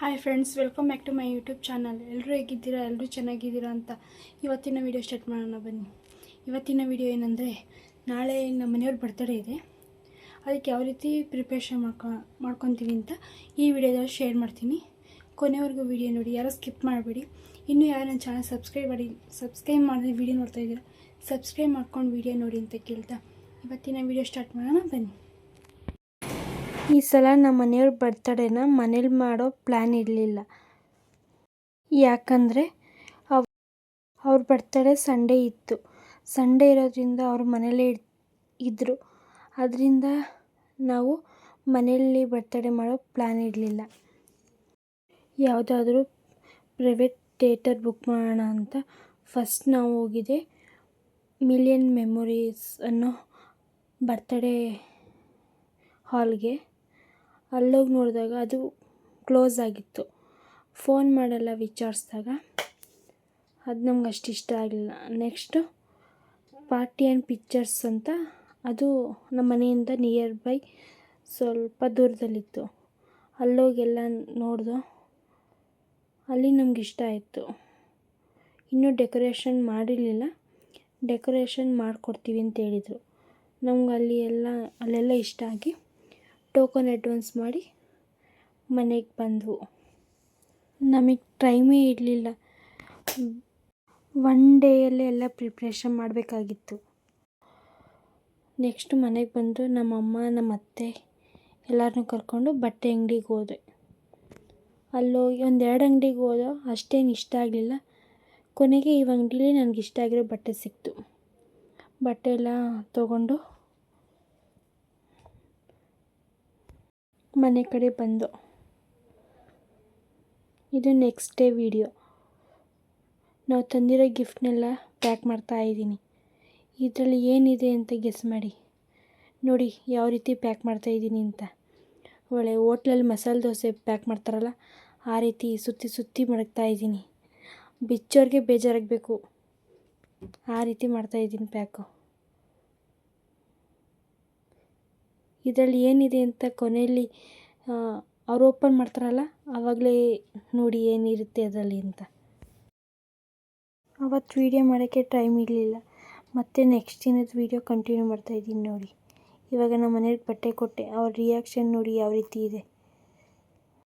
Hi friends welcome back to my YouTube channel ಎಲ್ಲರೂ ಹೇಗಿದ್ದೀರಾ? ಎಲ್ಲರೂ ಚೆನ್ನಾಗಿದ್ದೀರಾ ಅಂತ ಇವತ್ತಿನ ವಿಡಿಯೋ ಸ್ಟಾರ್ಟ್ ಮಾಡೋಣ ಬನ್ನಿ. ಇವತ್ತಿನ ವಿಡಿಯೋ ಏನಂದರೆ, ನಾಳೆ ನಮ್ಮ ಮನೆಯವ್ರ ಬರ್ತಡೇ ಇದೆ. ಅದಕ್ಕೆ ಯಾವ ರೀತಿ ಪ್ರಿಪ್ರೇಷನ್ ಮಾಡ್ಕೊ, ಮಾಡ್ಕೊತೀವಿ ಅಂತ ಈ ವಿಡಿಯೋದಲ್ಲಿ ಶೇರ್ ಮಾಡ್ತೀನಿ. ಕೊನೆವರೆಗೂ ವಿಡಿಯೋ ನೋಡಿ, ಯಾರೋ ಸ್ಕಿಪ್ ಮಾಡಬೇಡಿ. ಇನ್ನೂ ಯಾರು ನನ್ನ ಚಾನಲ್ ಸಬ್ಸ್ಕ್ರೈಬ್ ಮಾಡಿ ಸಬ್ಸ್ಕ್ರೈಬ್ ಮಾಡಿದ್ರೆ ವಿಡಿಯೋ ನೋಡ್ತಾ ಇದ್ದೀರಾ ಸಬ್ಸ್ಕ್ರೈಬ್ ಮಾಡ್ಕೊಂಡು ವಿಡಿಯೋ ನೋಡಿ ಅಂತ ಕೇಳ್ತಾ ಇವತ್ತಿನ ವಿಡಿಯೋ ಸ್ಟಾರ್ಟ್ ಮಾಡೋಣ ಬನ್ನಿ. ಈ ಸಲ ನಮ್ಮ ಮನೆಯವ್ರ ಬರ್ತಡೇನ ಮನೇಲಿ ಮಾಡೋ ಪ್ಲ್ಯಾನ್ ಇರಲಿಲ್ಲ. ಯಾಕಂದರೆ ಅವ್, ಅವ್ರ ಬರ್ತಡೇ ಸಂಡೇ ಇತ್ತು. ಸಂಡೇ ಇರೋದ್ರಿಂದ ಅವ್ರ ಮನೇಲೇ ಇದ್ದರು ಅದರಿಂದ ನಾವು ಮನೆಯಲ್ಲಿ ಬರ್ತಡೇ ಮಾಡೋ ಪ್ಲ್ಯಾನ್ ಇರಲಿಲ್ಲ. ಯಾವುದಾದ್ರೂ ಪ್ರೈವೇಟ್ ಥಿಯೇಟರ್ ಬುಕ್ ಮಾಡೋಣ ಅಂತ ಫಸ್ಟ್ ನಾವು ಹೋಗಿದೆ ಮಿಲಿಯನ್ ಮೆಮೊರೀಸ್ ಅನ್ನೋ ಬರ್ತಡೇ ಹಾಲ್ಗೆ ಅಲ್ಲೋಗಿ ನೋಡಿದಾಗ ಅದು ಕ್ಲೋಸ್ ಆಗಿತ್ತು. ಫೋನ್ ಮಾಡೆಲ್ಲ ವಿಚಾರಿಸಿದಾಗ, ಅದು ನಮ್ಗೆ ಅಷ್ಟು ಇಷ್ಟ ಆಗಲಿಲ್ಲ. ನೆಕ್ಸ್ಟು ಪಾರ್ಟಿ ಆ್ಯಂಡ್ ಪಿಕ್ಚರ್ಸ್ ಅಂತ ಅದು ನಮ್ಮ ಮನೆಯಿಂದ ನಿಯರ್ ಬೈ ಸ್ವಲ್ಪ ದೂರದಲ್ಲಿತ್ತು. ಅಲ್ಲೋಗೆಲ್ಲ ನೋಡ್ದೋ, ಅಲ್ಲಿ ನಮ್ಗೆ ಇಷ್ಟ ಆಯಿತು. ಇನ್ನೂ ಡೆಕೋರೇಷನ್ ಮಾಡಿರಲಿಲ್ಲ. ಡೆಕೋರೇಷನ್ ಮಾಡಿಕೊಡ್ತೀವಿ ಅಂತ ಹೇಳಿದರು. ನಮ್ಗೆ ಅಲ್ಲಿ ಎಲ್ಲ, ಅಲ್ಲೆಲ್ಲ ಇಷ್ಟ ಆಗಿ ಟೋಕನ್ ಅಡ್ವಾನ್ಸ್ ಮಾಡಿ ಮನೆಗೆ ಬಂದವು. ನಮಗೆ ಟೈಮೇ ಇರಲಿಲ್ಲ. ಒನ್ ಡೇಯಲ್ಲಿ ಎಲ್ಲ ಪ್ರಿಪ್ರೇಷನ್ ಮಾಡಬೇಕಾಗಿತ್ತು. ನೆಕ್ಸ್ಟ್ ಮನೆಗೆ ಬಂದು ನಮ್ಮಮ್ಮ ನಮ್ಮ ಅತ್ತೆ ಎಲ್ಲರನ್ನು ಕರ್ಕೊಂಡು ಬಟ್ಟೆ ಅಂಗಡಿಗೆ ಹೋದೆ. ಅಲ್ಲೋಗಿ ಒಂದೆರಡು ಅಂಗಡಿಗೆ ಹೋದೋ ಅಷ್ಟೇನು ಇಷ್ಟ ಆಗಲಿಲ್ಲ. ಕೊನೆಗೆ ಈ ಅಂಗಡೀಲಿ ನನಗೆ ಇಷ್ಟ ಆಗಿರೋ ಬಟ್ಟೆ ಸಿಕ್ತು. ಬಟ್ಟೆ ಎಲ್ಲ ತೊಗೊಂಡು ಮನೆ ಕಡೆ ಬಂದು. ಇದು ನೆಕ್ಸ್ಟ್ ಡೇ ವಿಡಿಯೋ ನಾವು ತಂದಿರೋ ಗಿಫ್ಟ್ನೆಲ್ಲ ಪ್ಯಾಕ್ ಮಾಡ್ತಾ ಇದ್ದೀನಿ. ಇದರಲ್ಲಿ ಏನಿದೆ ಅಂತ ಗೆಸ್ ಮಾಡಿ. ನೋಡಿ ಯಾವ ರೀತಿ ಪ್ಯಾಕ್ ಮಾಡ್ತಾ ಇದ್ದೀನಿ ಅಂತ. ಒಳ್ಳೆ ಹೋಟ್ಲಲ್ಲಿ ಮಸಾಲೆ ದೋಸೆ ಪ್ಯಾಕ್ ಮಾಡ್ತಾರಲ್ಲ, ಆ ರೀತಿ ಸುತ್ತಿ ಸುತ್ತಿ ಮಡಗ್ತಾ ಇದ್ದೀನಿ. ಬಿಚ್ಚೋರಿಗೆ ಬೇಜಾರಾಗಬೇಕು. ಆ ರೀತಿ ಮಾಡ್ತಾಯಿದ್ದೀನಿ ಪ್ಯಾಕು ಇದರಲ್ಲಿ ಏನಿದೆ ಅಂತ ಕೊನೆಯಲ್ಲಿ ಅವ್ರು ಓಪನ್ ಮಾಡ್ತಾರಲ್ಲ ಆವಾಗಲೇ ನೋಡಿ ಏನಿರುತ್ತೆ ಅದರಲ್ಲಿ ಅಂತ. ಅವತ್ತು ವೀಡಿಯೋ ಮಾಡೋಕ್ಕೆ ಟೈಮ್ ಇರಲಿಲ್ಲ. ಮತ್ತು ನೆಕ್ಸ್ಟ್ ದಿನದ ವೀಡಿಯೋ ಕಂಟಿನ್ಯೂ ಮಾಡ್ತಾಯಿದ್ದೀನಿ ನೋಡಿ. ಇವಾಗ ನಮ್ಮ ಮನೆಯವ್ರಿಗೆ ಬಟ್ಟೆ ಕೊಟ್ಟೆ. ಅವ್ರ ರಿಯಾಕ್ಷನ್ ನೋಡಿ ಯಾವ ರೀತಿ ಇದೆ.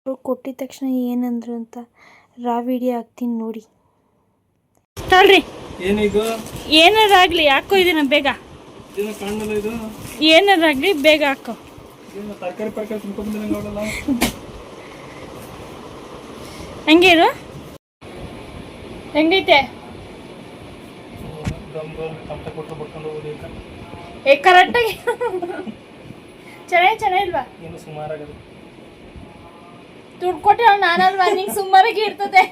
ಅವ್ರು ಕೊಟ್ಟಿದ ತಕ್ಷಣ ಏನಂದ್ರು ಅಂತ ರಾ ವಿಡಿಯೋ ಹಾಕ್ತೀನಿ ನೋಡಿ. ತಳ್ರಿ. ಏನಿದು? ಏನಾರಾಗಲಿ ಯಾಕೋ ಇದನ್ನ ಬೇಗ. ಏನು ಕಾಣಲ್ಲ ಇದು? ಏನಾರಾಗಲಿ ಬೇಗ ಹಾಕೋ. ತರಕಾರಿ ಪರ್ಕಾರಿ ತುಂಬ್ಕೊಂಡ್ಬಂದಿರಂಗೆ ಅವಳಲ್ಲ ಹಂಗೆ ಇರು. ಹೆಂಗೈತೆ? ಏ ಕರೆಕ್ಟಾಗಿ ಚೆನ್ನಾಗಿ ಚೆನ್ನಾಗಿಲ್ವಾ ಏನು ಸುಮಾರಾಗದು ದುಡ್ಡು ಕೊಟ್ಟೆ ನಾನಲ್ವಾ? ನಿಂಗೆ ಸುಮಾರಾಗಿ ಇರ್ತದೆ.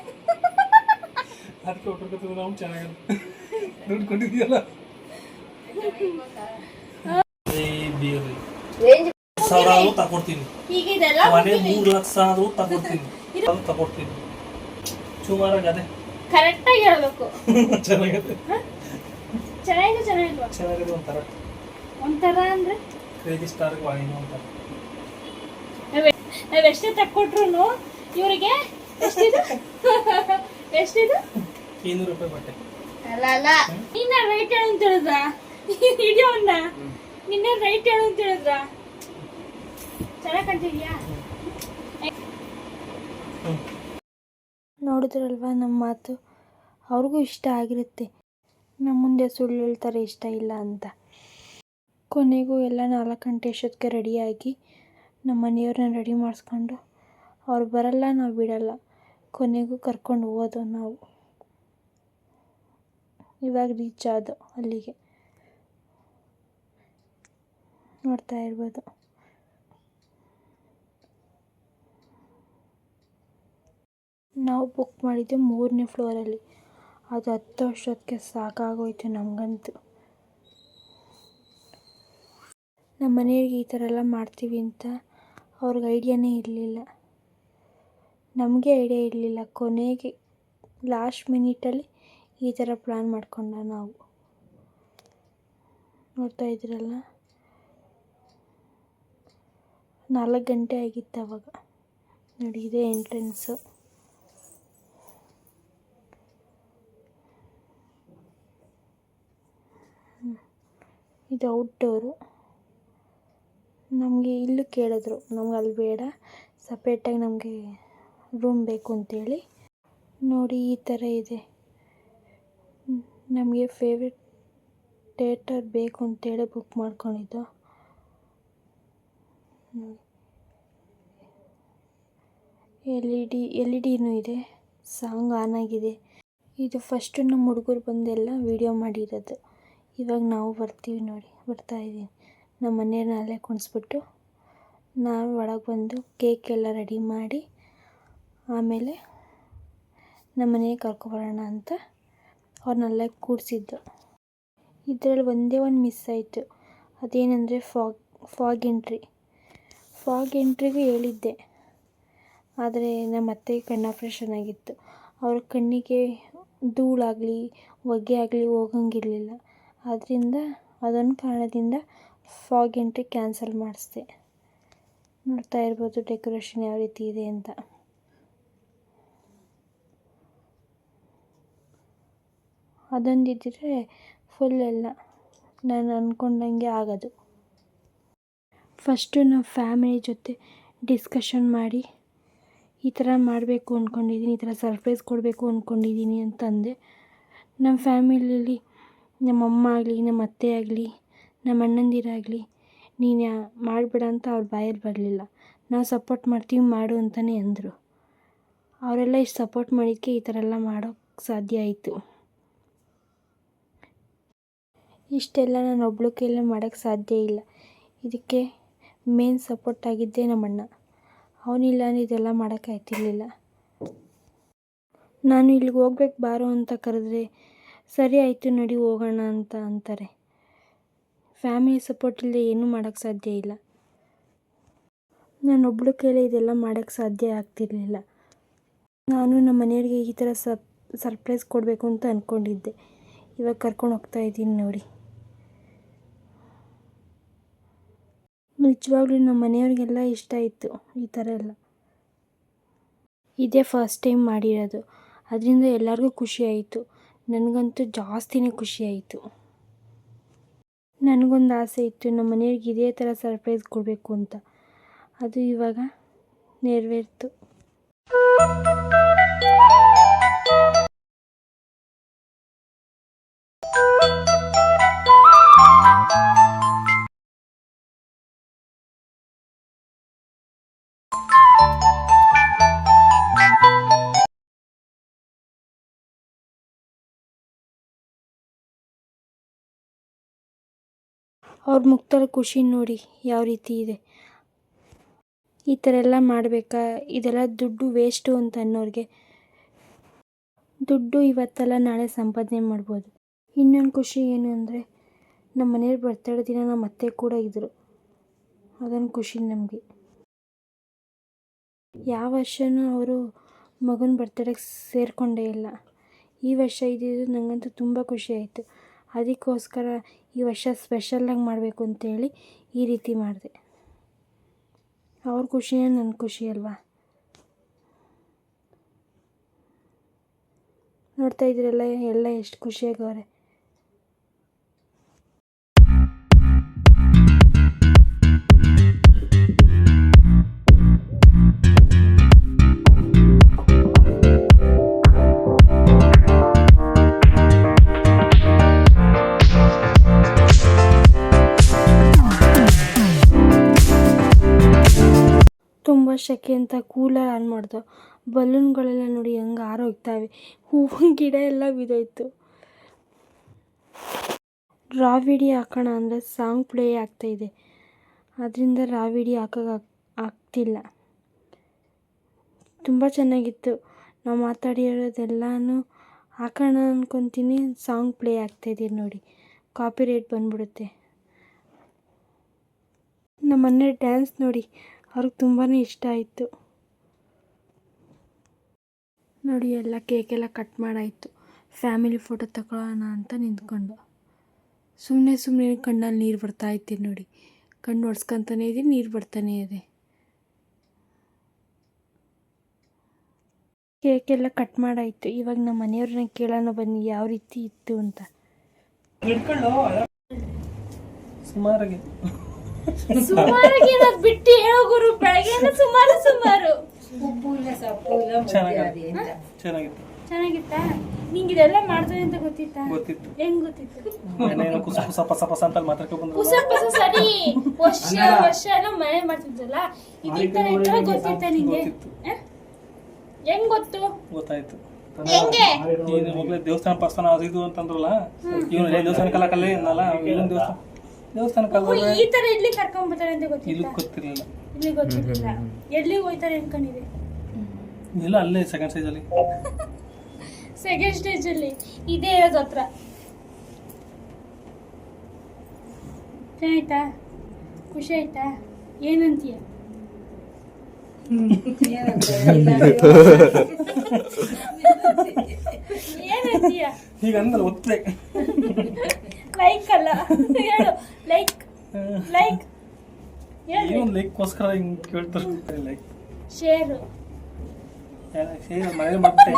ಅದಕ್ಕೆ ನಾವು ದುಡ್ಡು ಕೊಟ್ಟಿದ್ಯಲ್ಲ ಸಾವಿರ ಆದ್ರೂ ತಗೊಡ್ತೀನಿ. ಮನೆ ಮೂರು ಲಕ್ಷ ಆದ್ರೂ ತಗೊಡ್ತೀನಿ. ತಗೊಡ್ತೀನಿ. ಸುಮಾರಾಗಿ ಅದೇ. ಕರೆಕ್ಟಾಗಿ ಹೇಳ್ಬೇಕು. ಚೆನ್ನಾಗಿದೆ ಚೆನ್ನಾಗಿದೆ ಚೆನ್ನಾಗಿಲ್ವಾ? ಚೆನ್ನಾಗಿದೆ ಒಂಥರ. ಒಂಥರ ಅಂದ್ರೆ? ಕ್ರೇಜಿ ಸ್ಟಾರ್ ವಾಯಿನ ಒಂಥರ. ನಾವ್ ಎಷ್ಟೇ ತಕ್ಕೊಟ್ರು ಇವ್ರಿಗೆ ಎಷ್ಟಿದು? ಎಷ್ಟಿದು? ಇನ್ನೂರು ರೂಪಾಯಿ ಬಟ್ಟೆ. ಅಲ್ಲ ಅಲ್ಲ. ನಿನ್ನ ರೇಟ್ ಹೇಳು ಅಂತ ಹೇಳಿದ್ರ ನಿನ್ನೆ ರೈಟ್ ಹೇಳು ಅಂತ ಹೇಳಿದ್ರ? ಚೆನ್ನಾಗಿ ನೋಡಿದ್ರಲ್ವಾ ನಮ್ಮ ಮಾತು? ಅವ್ರಿಗೂ ಇಷ್ಟ ಆಗಿರುತ್ತೆ. ನಮ್ಮ ಮುಂದೆ ಸುಳ್ಳು ಹೇಳ್ತಾರೆ ಇಷ್ಟ ಇಲ್ಲ ಅಂತ. ಕೊನೆಗೂ ಎಲ್ಲ ನಾಲ್ಕು ಗಂಟೆ ಅಷ್ಟೊತ್ತಿಗೆ ರೆಡಿಯಾಗಿ ನಮ್ಮ ಮನೆಯವ್ರನ್ನ ರೆಡಿ ಮಾಡಿಸ್ಕೊಂಡು ಅವ್ರು ಬರಲ್ಲ, ನಾವು ಬಿಡಲ್ಲ. ಕೊನೆಗೂ ಕರ್ಕೊಂಡು ಹೋದೋ ನಾವು. ಇವಾಗ ರೀಚ್ ಆದೋ ಅಲ್ಲಿಗೆ. ನೋಡ್ತಾ ಇರ್ಬೋದು. ನಾವು ಬುಕ್ ಮಾಡಿದ್ದು ಮೂರನೇ ಫ್ಲೋರಲ್ಲಿ ಅದು ಹತ್ತು ವರ್ಷಕ್ಕೆ ಸಾಕಾಗೋಯ್ತು ನಮಗಂತೂ. ನಮ್ಮ ಮನೆಯವ್ರಿಗೆ ಈ ಥರ ಎಲ್ಲ ಮಾಡ್ತೀವಿ ಅಂತ ಅವ್ರಿಗೆ ಐಡಿಯಾನೇ ಇರಲಿಲ್ಲ. ನಮಗೆ ಐಡಿಯಾ ಇರಲಿಲ್ಲ. ಕೊನೆಗೆ ಲಾಸ್ಟ್ ಮಿನಿಟಲ್ಲಿ ಈ ಥರ ಪ್ಲ್ಯಾನ್ ಮಾಡ್ಕೊಂಡ ನಾವು. ನೋಡ್ತಾ ಇದ್ದೀರಲ್ಲ? ನಾಲ್ಕು ಗಂಟೆ ಆಗಿತ್ತು ಅವಾಗ. ನೋಡಿ ಇದೆ ಎಂಟ್ರೆನ್ಸು ಇದು ಔಟ್ಡೋರು. ನಮಗೆ ಇಲ್ಲೂ ಕೇಳಿದ್ರು. ನಮ್ಗೆ ಅಲ್ಲಿ ಬೇಡ. ಸಪ್ರೇಟಾಗಿ ನಮಗೆ ರೂಮ್ ಬೇಕು ಅಂತೇಳಿ. ನೋಡಿ ಈ ಥರ ಇದೆ. ನಮಗೆ ಫೇವ್ರೆಟ್ ಥಿಯೇಟರ್ ಬೇಕು ಅಂತೇಳಿ ಬುಕ್ ಮಾಡ್ಕೊಂಡಿದ್ದು. L E D, L E ಡಿನೂ ಇದೆ. ಸಾಂಗ್ ಆನ್ ಆಗಿದೆ. ಇದು ಫಸ್ಟು ನಮ್ಮ ಹುಡುಗರು ಬಂದೆಲ್ಲ ವೀಡಿಯೋ ಮಾಡಿರೋದು. ಇವಾಗ ನಾವು ಬರ್ತೀವಿ ನೋಡಿ. ಬರ್ತಾ ಇದ್ದೀನಿ. ನಮ್ಮ ಮನೆಯವ್ರನ್ನ ಅಲ್ಲೇ ಕುಣಿಸ್ಬಿಟ್ಟು ನಾವು ಒಳಗೆ ಬಂದು ಕೇಕ್ ಎಲ್ಲ ರೆಡಿ ಮಾಡಿ ಆಮೇಲೆ ನಮ್ಮ ಮನೆಗೆ ಕರ್ಕೊಬರೋಣ ಅಂತ ಅವ್ರನ್ನಲ್ಲೇ ಕೂಡಿಸಿದ್ದು. ಇದರಲ್ಲಿ ಒಂದೇ ಒಂದು ಮಿಸ್ ಆಯಿತು. ಅದೇನೆಂದರೆ ಫಾಗ್ ಫಾಗ್ ಎಂಟ್ರಿ ಫಾಗ್ ಎಂಟ್ರಿಗೂ ಹೇಳಿದ್ದೆ. ಆದರೆ ನಮ್ಮ ಅತ್ತೆಗೆ ಕಣ್ಣು ಆಪ್ರೇಷನ್ ಆಗಿತ್ತು. ಅವ್ರ ಕಣ್ಣಿಗೆ ಧೂಳಾಗಲಿ ಹೊಗೆ ಆಗಲಿ ಹೋಗಂಗಿರ್ಲಿಲ್ಲ. ಆದ್ದರಿಂದ ಅದೊಂದು ಕಾರಣದಿಂದ ಫಾಗ್ ಎಂಟ್ರಿ ಕ್ಯಾನ್ಸಲ್ ಮಾಡಿಸಿದೆ. ನೋಡ್ತಾ ಇರ್ಬೋದು ಡೆಕೋರೇಷನ್ ಯಾವ ರೀತಿ ಇದೆ ಅಂತ. ಅದೊಂದಿದ್ದರೆ ಫುಲ್ ಎಲ್ಲ ನಾನು ಅಂದ್ಕೊಂಡಂಗೆ ಆಗೋದು. ಫಸ್ಟು ನಾವು ಫ್ಯಾಮಿಲಿ ಜೊತೆ ಡಿಸ್ಕಷನ್ ಮಾಡಿ ಈ ಥರ ಮಾಡಬೇಕು ಅಂದ್ಕೊಂಡಿದ್ದೀನಿ ಈ ಥರ ಸರ್ಪ್ರೈಸ್ ಕೊಡಬೇಕು ಅಂದ್ಕೊಂಡಿದ್ದೀನಿ ಅಂತಂದೆ. ನಮ್ಮ ಫ್ಯಾಮಿಲಿಯಲ್ಲಿ ನಮ್ಮ ಅಮ್ಮ ಆಗಲಿ, ನಮ್ಮ ಅತ್ತೆ ಆಗಲಿ, ನಮ್ಮ ಅಣ್ಣಂದಿರಾಗಲಿ ನೀನು ಮಾಡಬೇಡ ಅಂತ ಅವ್ರ ಬಾಯಲ್ಲಿ ಬರಲಿಲ್ಲ. ನಾವು ಸಪೋರ್ಟ್ ಮಾಡ್ತೀವಿ, ಮಾಡು ಅಂತಲೇ ಅಂದರು. ಅವರೆಲ್ಲ ಇಷ್ಟು ಸಪೋರ್ಟ್ ಮಾಡಿದ್ದಕ್ಕೆ ಈ ಥರ ಎಲ್ಲ ಮಾಡೋಕ್ಕೆ ಸಾಧ್ಯ ಆಯಿತು. ಇಷ್ಟೆಲ್ಲ ನಾನು ಒಬ್ಳು ಕೈಯಲ್ಲೇ ಮಾಡೋಕ್ಕೆ ಸಾಧ್ಯ ಇಲ್ಲ. ಇದಕ್ಕೆ ಮೇನ್ ಸಪೋರ್ಟ್ ಆಗಿದ್ದೇ ನಮ್ಮಣ್ಣ. ಅವನಿಲ್ಲ ಇದೆಲ್ಲ ಮಾಡೋಕ್ಕಾಗ್ತಿರ್ಲಿಲ್ಲ ನಾನು ಇಲ್ಲಿಗೆ ಹೋಗ್ಬೇಕು, ಬಾರೋ ಅಂತ ಕರೆದ್ರೆ, ಸರಿ ಆಯಿತು ನಡಿ ಹೋಗೋಣ ಅಂತ ಅಂತಾರೆ. ಫ್ಯಾಮಿಲಿ ಸಪೋರ್ಟ್ ಇಲ್ಲದೆ ಏನೂ ಮಾಡೋಕ್ಕೆ ಸಾಧ್ಯ ಇಲ್ಲ. ನಾನು ಒಬ್ಳು ಕೈಲೇ ಇದೆಲ್ಲ ಮಾಡೋಕ್ಕೆ ಸಾಧ್ಯ ಆಗ್ತಿರ್ಲಿಲ್ಲ. ನಾನು ನಮ್ಮ ಮನೆಯವ್ರಿಗೆ ಈ ಥರ ಸರ್ಪ್ರೈಸ್ ಕೊಡಬೇಕು ಅಂತ ಅಂದ್ಕೊಂಡಿದ್ದೆ ಇವಾಗ ಕರ್ಕೊಂಡು ಹೋಗ್ತಾ ಇದ್ದೀನಿ ನೋಡಿ. ನಿಜವಾಗ್ಲೂ ನಮ್ಮ ಮನೆಯವ್ರಿಗೆಲ್ಲ ಇಷ್ಟ ಇತ್ತು ಈ ಥರ ಎಲ್ಲ. ಇದೇ ಫಸ್ಟ್ ಟೈಮ್ ಮಾಡಿರೋದು. ಅದರಿಂದ ಎಲ್ಲರಿಗೂ ಖುಷಿ ಆಯಿತು. ನನಗಂತೂ ಜಾಸ್ತಿನೇ ಖುಷಿಯಾಯಿತು ನನಗೊಂದು ಆಸೆ ಇತ್ತು, ನಮ್ಮ ಮನೆಯವ್ರಿಗೆ ಇದೇ ಥರ ಸರ್ಪ್ರೈಸ್ ಕೊಡಬೇಕು ಅಂತ. ಅದು ಇವಾಗ ನೆರವೇರ್ತು. ಅವ್ರ ಮುಖದಲ್ಲಿ ಖುಷಿ ನೋಡಿ ಯಾವ ರೀತಿ ಇದೆ. ಈ ಥರ ಎಲ್ಲ ಮಾಡಬೇಕಾ? ಇದೆಲ್ಲ ದುಡ್ಡು ವೇಸ್ಟು ಅಂತ ಅನ್ನೋರಿಗೆ. ದುಡ್ಡು ಇವತ್ತಲ್ಲ, ನಾಳೆ ಸಂಪಾದನೆ ಮಾಡ್ಬೋದು. ಇನ್ನೊಂದು ಖುಷಿ ಏನು ಅಂದರೆ ನಮ್ಮ ಮನೆಯವ್ರ ಬರ್ತಡೇ ದಿನ ನಮ್ಮ ಅತ್ತೆ ಕೂಡ ಇದ್ದರು ಅದೊಂದು ಖುಷಿ ನಮಗೆ. ಯಾವ ವರ್ಷನೂ ಅವರು ಮಗನ ಬರ್ತಡೇಗೆ ಸೇರಿಕೊಂಡೇ ಇಲ್ಲ. ಈ ವರ್ಷ ಇದ್ದಿದ್ದು ನನಗಂತೂ ತುಂಬ ಖುಷಿ ಆಯಿತು. ಅದಕ್ಕೋಸ್ಕರ ಈ ವರ್ಷ ಸ್ಪೆಷಲ್ಲಾಗಿ ಮಾಡಬೇಕು ಅಂತೇಳಿ ಈ ರೀತಿ ಮಾಡಿದೆ. ಅವ್ರ ಖುಷಿಯೇ ನನ್ನ ಖುಷಿ ಅಲ್ವಾ? ನೋಡ್ತಾ ಇದ್ದೀರಲ್ಲ ಎಲ್ಲ ಎಷ್ಟು ಖುಷಿಯಾಗವ್ರೆ ಸೆಕೆ ಅಂತ ಕೂಲರ್ ಆನ್ ಮಾಡ್ದೋ. ಬಲೂನ್ಗಳೆಲ್ಲ ನೋಡಿ ಹೆಂಗೆ ಆರೋಗ್ತಾವೆ ಹೂವಿನ ಗಿಡ ಎಲ್ಲ ಬಿದ್ದೋಯ್ತು. ರಾವಿಡಿ ಹಾಕೋಣ ಅಂದರೆ ಸಾಂಗ್ ಪ್ಲೇ ಆಗ್ತಾಯಿದೆ ಅದರಿಂದ ರಾವಿಡಿ ಹಾಕೋಕೆ ಆಗ್ತಿಲ್ಲ. ತುಂಬ ಚೆನ್ನಾಗಿತ್ತು. ನಾವು ಮಾತಾಡಿರೋದೆಲ್ಲನೂ ಹಾಕೋಣ ಅಂದ್ಕೊತೀನಿ ಸಾಂಗ್ ಪ್ಲೇ ಆಗ್ತಾಯಿದೆ ನೋಡಿ. ಕಾಪಿ ರೇಟ್ ಬಂದ್ಬಿಡುತ್ತೆ. ನಮ್ಮನ್ನೇ ಡ್ಯಾನ್ಸ್ ನೋಡಿ. ಅವ್ರಿಗೆ ತುಂಬಾ ಇಷ್ಟ ಆಯಿತು. ನೋಡಿ, ಎಲ್ಲ ಕೇಕೆಲ್ಲ ಕಟ್ ಮಾಡಾಯಿತು. ಫ್ಯಾಮಿಲಿ ಫೋಟೋ ತಗೊಳ್ಳೋಣ ಅಂತ ನಿಂತ್ಕೊಂಡು. ಸುಮ್ಮನೆ ಸುಮ್ಮನೆ ಕಣ್ಣಲ್ಲಿ ನೀರು ಬರ್ತಾ ಐತೆ ನೋಡಿ. ಕಣ್ಣು ಒಡ್ಸ್ಕೊತಾನೇ ಇದೆ, ನೀರು ಬರ್ತಾನೆ ಇದೆ. ಕೇಕೆಲ್ಲ ಕಟ್ ಮಾಡಾಯಿತು. ಇವಾಗ ನಮ್ಮ ಮನೆಯವ್ರನ್ನ ಕೇಳೋಣ ಬನ್ನಿ, ಯಾವ ರೀತಿ ಇತ್ತು ಅಂತ. ಹಿಡ್ಕೊಳ್ಳು ಸುಮಾರಾಗಿ ಬಿಟ್ಟು ಹೇಳೋ ಗುರು ಬೆಳಗ್ಗೆ ಸುಮಾರು ಸುಮಾರು. ಚೆನ್ನಾಗಿತ್ತು. ಚೆನ್ನಾಗಿತ್ತು. ಚೆನ್ನಾಗಿತ್ತಾ? ನಿಂಗೆ ಇದೆಲ್ಲ ಮಾಡ್ತಾರೆ ಅಂತ ಗೊತ್ತಿತ್ತಾ? ಗೊತ್ತಿತ್ತು. ಹೆಂಗ್ ಗೊತ್ತಿತ್ತು? ಏನೇನೋ ಕುಸ ಕುಸ ಪಸ ಪಸ ಅಂತ ಮಾತಾಡ್ಕೊ ಬಂದ್ರು. ಹೊಸ ಹೊಸ ಸರಿ. ವರ್ಷ ವರ್ಷ ಎಲ್ಲ ಮನೆ ಮಾಡ್ತಿದ್ರಲ್ಲ? ಇದು ಈ ತರ ಇದ್ರೆ ಗೊತ್ತಿತ್ತ ನಿಂಗೆ? ಗೊತ್ತಿತ್ತು. ಆ? ಹೆಂಗ್ ಗೊತ್ತು? ಗೊತ್ತಾಯ್ತು. ಹೆಂಗೆ? ನೀನು ಹೋಗ್ಲೇ ದೇವಸ್ಥಾನ ಪಸ್ತಾನ ಅದು ಇದು ಅಂತಂದ್ರಲ್ಲ? ಇವನು ದೇವಸ್ಥಾನ ಕಲ್ಲ ಕಲ್ಲೇ ಇನ್ನಲ್ಲ ಇಲ್ಲೊಂದು ದೇವಸ್ಥಾನ ದೇವಸ್ಥಾನ ಕಲ್ಲ ಈ ತರ ಎಲ್ಲಿ ಕರ್ಕೊಂಡ್ ಬರ್ತಾರೆ ಅಂತ ಇಲ್ಲಿ ಗೊತ್ತಿತ್ತ ಗೊತ್ತಿರಲಿಲ್ಲ. ಇಲ್ಲಿ ಗೊತ್ತಿಲ್ಲ ಎಲ್ಲಿಗೆ ಹೋಯ್ತಾರೆ ಅನ್ಕೊಂಡಿದೆ ಇಲ್ಲ ಅಲ್ಲೇ ಸೆಕೆಂಡ್ ಸೈಜಲ್ಲಿ ಸೆಕೆಂಡ್ ಸ್ಟೇಜ್ ಅಲ್ಲಿ. ಇದೇ ಇರೋದು ಹತ್ರ. ಚೆನ್ನಾಯ್ತಾ? ಖುಷಿ ಆಯ್ತಾ? ಏನಂತೀಯ? ಏನಂತೀಯ? ಈಗ ಅಂದ್ರೆ ಒತ್ತೆ. ಲೈಕ್ ಅಲ್ಲ. ಹೇಳು. ಲೈಕ್ ಲೈಕ್ ಹೇಳು. ಏನು ಲೈಕ್ಗೋಸ್ಕರ ಹಿಂಗೆ ಕೇಳ್ತಾರೆ ಲೈಕ್ ಶೇರು ಶೇರ್ ಮನೇಲಿ ಮತ್ತೆ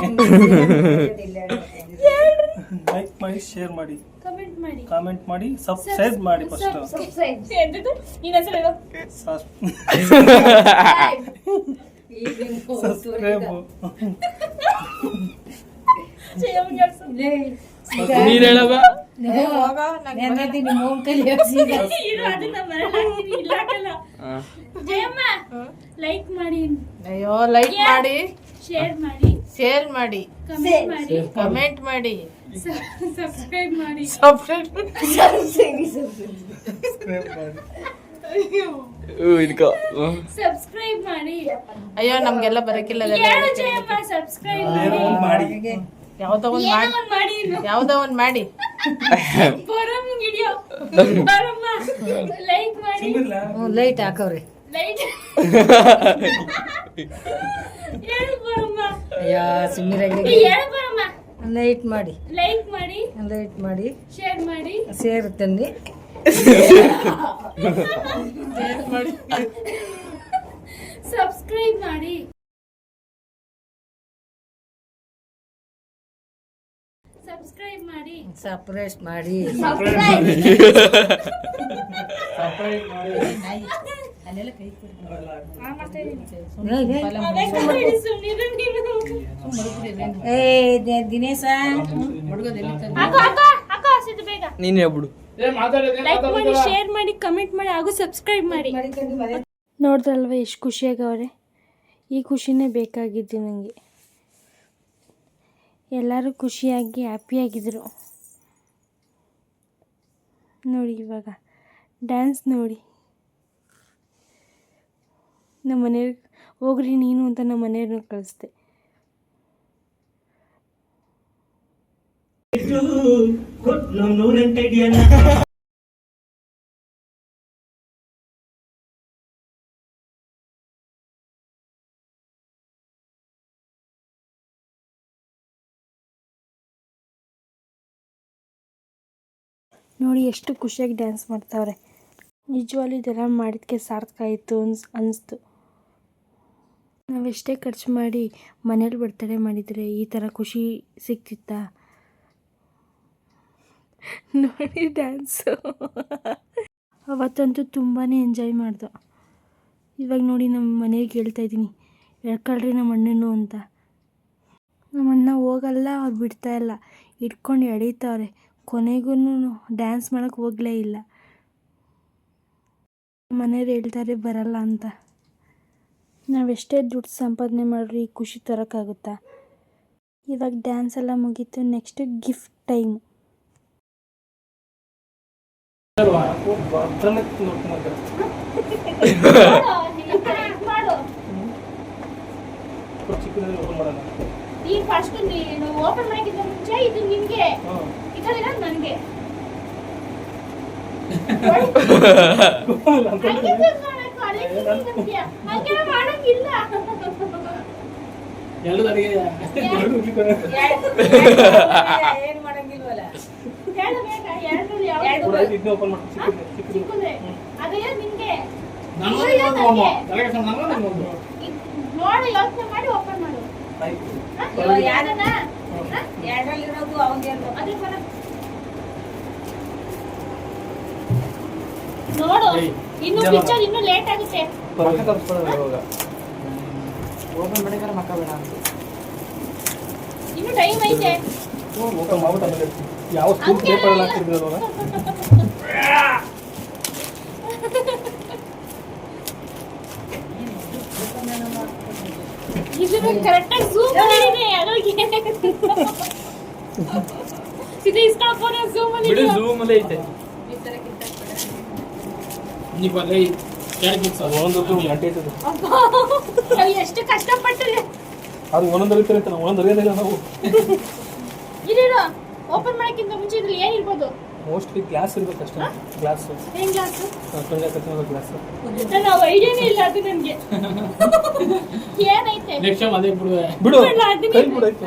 ಲೈಕ್ ಮಾಡಿ ಶೇರ್ ಮಾಡಿ. ಕಮೆಂಟ್ ಮಾಡಿ. ಕಾಮೆಂಟ್ ಮಾಡಿ ಸಬ್ಸ್ಕ್ರೈಬ್ ಮಾಡಿ ಫಸ್ಟ್ ಸಬ್ಸ್ಕ್ರೈಬ್ ಹೇಳ್ಸು. ನೀನ್ ಹೇಳವ ಲೈಕ್ ಮಾಡಿ. ಅಯ್ಯೋ ಲೈಕ್ ಮಾಡಿ. ಶೇರ್ ಮಾಡಿ. ಶೇರ್ ಮಾಡಿ. ಕಮೆಂಟ್ ಮಾಡಿ. ಕಮೆಂಟ್ ಮಾಡಿ. ಸಬ್ಸ್ಕ್ರೈಬ್ ಮಾಡಿ. ಸಬ್ಸ್ಕ್ರೈಬ್ ಇದ್ಕೋ. ಸಬ್ಸ್ಕ್ರೈಬ್ ಮಾಡಿ. ಅಯ್ಯೋ ನಮ್ಗೆಲ್ಲ ಬರಕಿಲ್ಲ ಸಬ್ಸ್ಕ್ರೈಬ್ ಮಾಡಿ? ಯಾವ್ದೋ ಒಂದ್ ಮಾಡಿ. ಯಾವ್ದೋ ಒಂದ್ ಮಾಡಿ. ಬರಮ್ಮ ಹಿಡಿಯೋ. ಬರಮ್ಮ ಲೈಕ್ ಮಾಡಿ. ಸಿಂಗಿಲ್ಲ ಲೈಟ್ ಹಾಕವ್ರಿ. ಅಯ್ಯಾ ಹೇಳು ಬರಮ್ಮ ಅಯ್ಯ ಸುಮ್ಮನೆ ಹೇಳು ಬರಮ್ಮ ಲೈಟ್ ಮಾಡಿ. ಲೈಕ್ ಮಾಡಿ. ಲೈಟ್ ಮಾಡಿ. ಶೇರ್ ಮಾಡಿ. ಸೇರು ತನ್ನಿ ಸಬ್ಸ್ಕ್ರೈಬ್ ಮಾಡಿ. ಸಬ್ಸ್ಕ್ರೈಬ್ ಮಾಡಿ. ಸಪ್ರೇಟ್ ಮಾಡಿ. ಏ ದ- ದಿನೇಶ. ಹಾಕೋ ಹಾಕೋ ಹಾಕೋ ಸಿದ್ದು ಬೇಗ. ನೀನ್ ಹೇಳ್ಬಿಡು. ಲೈಕ್ ಮಾಡಿ ಶೇರ್ ಮಾಡಿ ಕಮೆಂಟ್ ಮಾಡಿ ಹಾಗೂ ಸಬ್ಸ್ಕ್ರೈಬ್ ಮಾಡಿ. ನೋಡಿದ್ರಲ್ವ ಎಷ್ಟು ಖುಷಿಯಾಗವ್ರೆ ಈ ಖುಷಿನೇ ಬೇಕಾಗಿದ್ದು ನನಗೆ ಎಲ್ಲರೂ ಖುಷಿಯಾಗಿ ಹ್ಯಾಪಿಯಾಗಿದ್ದರು ನೋಡಿ ಇವಾಗ ಡ್ಯಾನ್ಸ್ ನೋಡಿ. ನಮ್ಮ ಮನೆಯವ್ರಿಗೆ ಹೋಗ್ರಿ ನೀನು ಅಂತ ನಮ್ಮ ಮನೆಯವ್ರನ್ನ ಕಳಿಸ್ದೆ. ನೋಡಿ ಎಷ್ಟು ಖುಷಿಯಾಗಿ ಡ್ಯಾನ್ಸ್ ಮಾಡ್ತಾವ್ರೆ. ನಿಜವಾಗ್ಲೂ ಇದೆಲ್ಲ ಮಾಡಿದ್ಕೆ ಸಾರ್ಥಕ ಆಯಿತು ಅನ್ಸ್ ಅನ್ನಿಸ್ತು ನಾವೆಷ್ಟೇ ಖರ್ಚು ಮಾಡಿ ಮನೇಲಿ ಬರ್ತಡೇ ಮಾಡಿದರೆ ಈ ಥರ ಖುಷಿ ಸಿಗ್ತಿತ್ತಾ? ನೋಡಿ ಡ್ಯಾನ್ಸು ಅವತ್ತಂತೂ ತುಂಬಾ ಎಂಜಾಯ್ ಮಾಡ್ದು. ಇವಾಗ ನೋಡಿ ನಮ್ಮ ಮನೆಗೆ ಹೇಳ್ತಾ ಇದ್ದೀನಿ ಎಳ್ಕೊಳ್ರಿ ನಮ್ಮ ಅಣ್ಣನು ಅಂತ. ನಮ್ಮ ಅಣ್ಣ ಹೋಗಲ್ಲ, ಅವ್ರು ಬಿಡ್ತಾ ಇಲ್ಲ. ಇಟ್ಕೊಂಡು ಎಳೀತಾವ್ರೆ ಕೊನೆಗೂ ಡ್ಯಾನ್ಸ್ ಮಾಡೋಕ್ಕೆ ಹೋಗಲೇ ಇಲ್ಲ. ಮನೆಯವ್ರು ಹೇಳ್ತಾರೆ ಬರಲ್ಲ ಅಂತ. ನಾವೆಷ್ಟೇ ದುಡ್ಡು ಸಂಪಾದನೆ ಮಾಡ್ರಿ ಖುಷಿ ತರೋಕ್ಕಾಗುತ್ತಾ? ಇವಾಗ ಡ್ಯಾನ್ಸ್ ಎಲ್ಲ ಮುಗೀತು ನೆಕ್ಸ್ಟ್ ಗಿಫ್ಟ್ ಟೈಮ್ ಈ ಫಸ್ಟ್ ನೀನು ಓಪನ್ ಮಾಡಿದ ಮುಂಚೆ ಇದು ನಿನ್ಗೆ ಇದರಿಂದ ನನಗೆ. ಎರಡು ಅಡಿಗೆ. ಏನ್ ಮಾಡಂಗಿಲ್ವಲ್ಲ. ಇದನ್ನ ಓಪನ್ ಮಾಡ್ತೀನಿ ಚಿಕ್ಕದು ಅದೇ ನಿಮಗೆ ನಾನು ನನಗೆ. ತಲೆಗೆ ಸಣ್ಣ ನಾನು ಒಂದು ಇದ್ ಯೋಚನೆ ಮಾಡಿ ಓಪನ್ ಮಾಡು. ಆಯ್ತು. ಎರಡರಲ್ಲಿರೋದು ಅವನಿಗೆ ಅದೇ ಬರ. ನೋಡು ಇನ್ನು ಪಿಕ್ಚರ್ ಇನ್ನು ಲೇಟ್ ಆಗುತ್ತೆ. ಓಪನ್ ಮಾಡಿದ್ರೆ ಮಕ್ಕ ಬೇಡ ಅಂತ. ಇನ್ನು ಟೈಮ್ ಐತೆ. ಓಪನ್ ಮಾಡ್ಬಿಟ್ಟು ಆಮೇಲೆ ಯಾವ ಸ್ಕೂಲ್ ಪೇಪರ್ ಎಲ್ಲ ಹಾಕಿರ್ತೀವಿ ಅವಾಗ ಇದು ಕರೆಕ್ಟಾಗಿ ಝೂಮ್ ಮಾಡಿದೀನಿ ಅದ್ರಲ್ಲಿ ಏನಾಗುತ್ತೆ ಇದು ಇಸ್ಕೊಳಕ್ ಫೋನ್ ಝೂಮ್ ಅಲ್ಲಿ. ಝೂಮ್ ಅಲ್ಲಿ ಐತೆ. ನೀ ಮಿಕ್ಸ್ ಅದು ಒಂದೊಂದು ಗಂಟೆ ಐತದೆ ಅಬ್ಬಾ, ಎಷ್ಟು ಕಷ್ಟಪಟ್ಟು ಅದು ಒಂದೊಂದು ಅರಿತಾರೆ ನಾವು ಒಂದೊಂದು ಅರಿಯೋದಿಲ್ಲ ನಾವು. ಇಲ್ಲಿರೋ ಓಪನ್ ಮಾಡೋಕ್ಕಿಂತ ಮುಂಚೆ ಇದ್ರಲ್ಲಿ ಏನಿರ್ಬೋದು ಮೋಸ್ಟ್ಲಿ ಗ್ಲಾಸ್ ಇರ್ಬೇಕು ಅಷ್ಟೇ. ಗ್ಲಾಸ್ ಏನು ಗ್ಲಾಸ್ ಕಣ್ಣಿಗೆ ಕತ್ತಿನ ಗ್ಲಾಸ್ ನಾವು ಐಡಿಯಾನೇ ಇಲ್ಲ ಅದು ನನಗೆ ಏನೈತೆ? ನೆಕ್ಸ್ಟ್ ಟೈಮ್ ಅದೇ ಬಿಡು. ಬಿಡು ಕೈ ಬಿಡು ಆಯ್ತು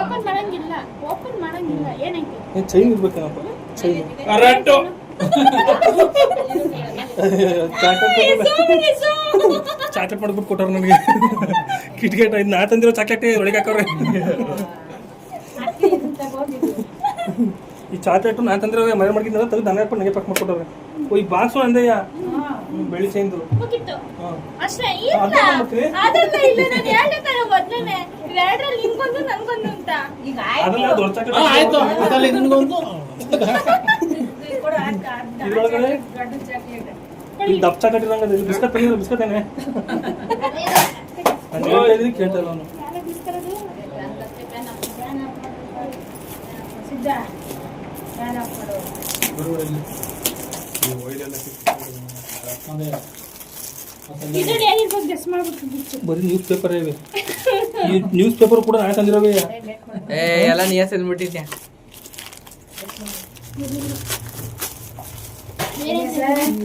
ಓಪನ್ ಮಾಡಂಗಿಲ್ಲ. ಓಪನ್ ಮಾಡಂಗಿಲ್ಲ. ಏನೈತೆ? ಏನ್ ಚೈನ್ ಇರ್ಬೇಕೇನಪ್ಪ? ಚೈನ್ ಕರೆಕ್ಟು ಚಾಕ್ಲೇಟ್ ಮಾಡ್ಬಿಟ್ಟು ಕೊಟ್ಟಾರ ನನಗೆ. ಕಿಟ್ಕೇಟ್ ಇದು ನಾ ತಂದಿರೋ ಚಾಕ್ಲೇಟ್ ಒಳಗೆ ಹಾಕವ್ರೆ ಈ ಚಾಕ್ಲೇಟ್ ನಾ ತಂದಿರೋ ಮನೆ ಮಾಡ್ಕಿದ್ದ ತೆಗೆದು ನನಗೆ ಹಾಕೊಂಡು ನನಗೆ ಪಕ್ ಮಾಡ್ಕೊಟ್ಟವ್ರೆ. ಓ ಈ ಬಾಕ್ಸು ಅಂದಯ್ಯ. ಬೆಳಿ ಬೆಳ್ಳಿ ಚೈನ್ದು ಮುಗಿತ್ತು ಹಾಂ. ಅಷ್ಟೇ ಇಲ್ಲ. ಮತ್ತೆ? ಅದನ್ನ ಇಲ್ಲ ನಾನು ಹೇಳ್ದೆ ತಾನೆ ಮೊದ್ಲೇನೆ. ಇವೆರಡ್ರಲ್ಲಿ ನಿಮ್ಗೊಂದು ನನ್ಗೊಂದು ಅಂತ. ಈಗ ಅದೆಲ್ಲ ದೊಡ್ಡ ಚಾಕ್ಲೇಟ್ ಆಯ್ತು. ಅದರಲ್ಲಿ ನಿನ್ಗೊಂದು. ಇದ್ರೊಳಗಡೆ? ಈ ದಪ್ಪ ಚಾಕ್ಲೇಟ್ ಇದು ಬಿಸ್ಕಟ್ ತಂದಿರೋ ಬಿಸ್ಕಟ್ ಏನೇ ನಾನು ಅವನು. ಬರೀ ನ್ಯೂಸ್ ಪೇಪರ್ ಇವೆ. ಈ ನ್ಯೂಸ್ ಪೇಪರ್ ಕೂಡ ನಾ ತಂದಿರೋವೆ. ಏ ಎಲ್ಲ ನೀ ಬಿಟ್ಟಿದ್ಯಾ